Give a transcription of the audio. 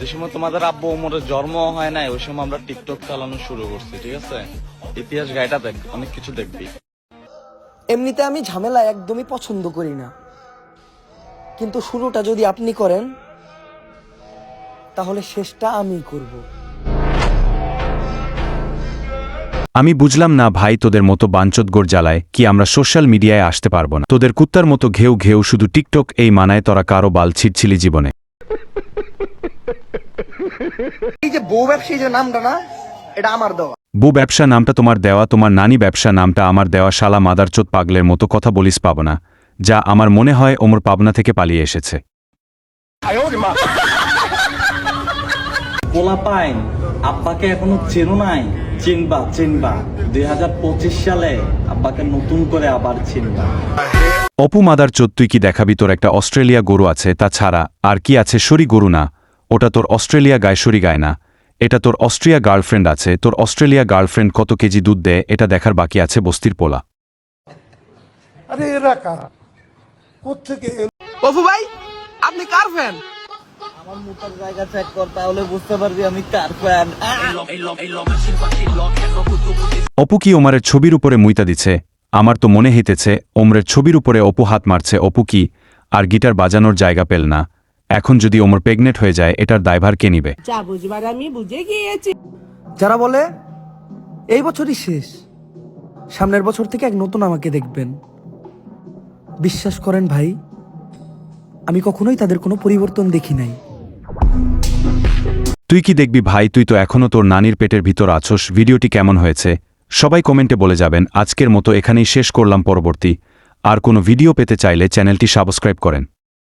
যে সময় তোমাদের আব্বু ওমরের জন্ম হয় নাই ওই সময় আমরা টিকটক চালানো শুরু করছি ঠিক আছে? ইতিহাস গাইটা দেখ অনেক কিছু দেখবি। এমনিতে আমি ঝামেলা একদমই পছন্দ করি না। কিন্তু শুরুটা যদি আপনি করেন তাহলে শেষটা আমিই করব। আমি বুঝলাম না ভাই তোদের মতো বাঞ্চোদগোর জ্বালায় কি আমরা সোশ্যাল মিডিয়ায় আসতে পারব না। তোদের কুত্তার মতো ঘেউ ঘেউ শুধু টিকটক এই মানায় তোরা কারও বাল ছিটছিলি জীবনে। এই যে বউ ব্যবসায়ী যে নামটা না এটা আমার দেওয়া। বু ব্যবসা নামটা তোমার দেওয়া তোমার নানি ব্যবসা নামটা আমার দেওয়া শালা মাদারচোদ পাগলের মতো কথা বলিস পাবো না যা আমার মনে হয় ওমর পাবনা থেকে পালিয়ে এসেছে। পাইন আব্বাকে এখনও চেনো নাই চিনবা চিনবা। দুই সালে আব্বাকে নতুন করে আবার চিনবা। অপু মাদারচোদ তুই কি দেখাবি তোর একটা অস্ট্রেলিয়া গরু আছে তা ছাড়া আর কি আছে সরি গরু না। ওটা তোর অস্ট্রেলিয়া গায়সরি গায় না এটা তোর অস্ট্রিয়া গার্লফ্রেন্ড আছে। তোর অস্ট্রেলিয়া গার্লফ্রেন্ড কত কেজি দুধ দেয় এটা দেখার বাকি আছে বস্তির পোলা। আরে এরা কারা? কোথেকে? অপু ভাই আপনি কার ফ্যান আমার মুখের জায়গা চেক কর তাহলে বুঝতে পারবি আমি কার ফ্যান অপু কি ওমারের ছবির উপরে মুইতা দিছে? আমার তো মনে হইতেছে ওমরের ছবির উপরে অপু হাত মারছে। অপু কি? আর গিটার বাজানোর জায়গা পেল না। এখন যদি ওমর প্রেগনেন্ট হয়ে যায় এটার দায়ভার কে নিবে? যা বুঝবার আমি বুঝে গিয়েছি। যারা বলে এই বছরই শেষ সামনের বছর থেকে এক নতুন আমাকে দেখবেন। বিশ্বাস করেন ভাই আমি কখনোই তাদের কোনো পরিবর্তন দেখি নাই। তুই কি দেখবি ভাই? তুই তো এখনও তোর নানির পেটের ভিতর আছোস। ভিডিওটি কেমন হয়েছে? সবাই কমেন্টে বলে যাবেন। আজকের মতো এখানেই শেষ করলাম পরবর্তী। আর কোনো ভিডিও পেতে চাইলে চ্যানেলটি সাবস্ক্রাইব করেন।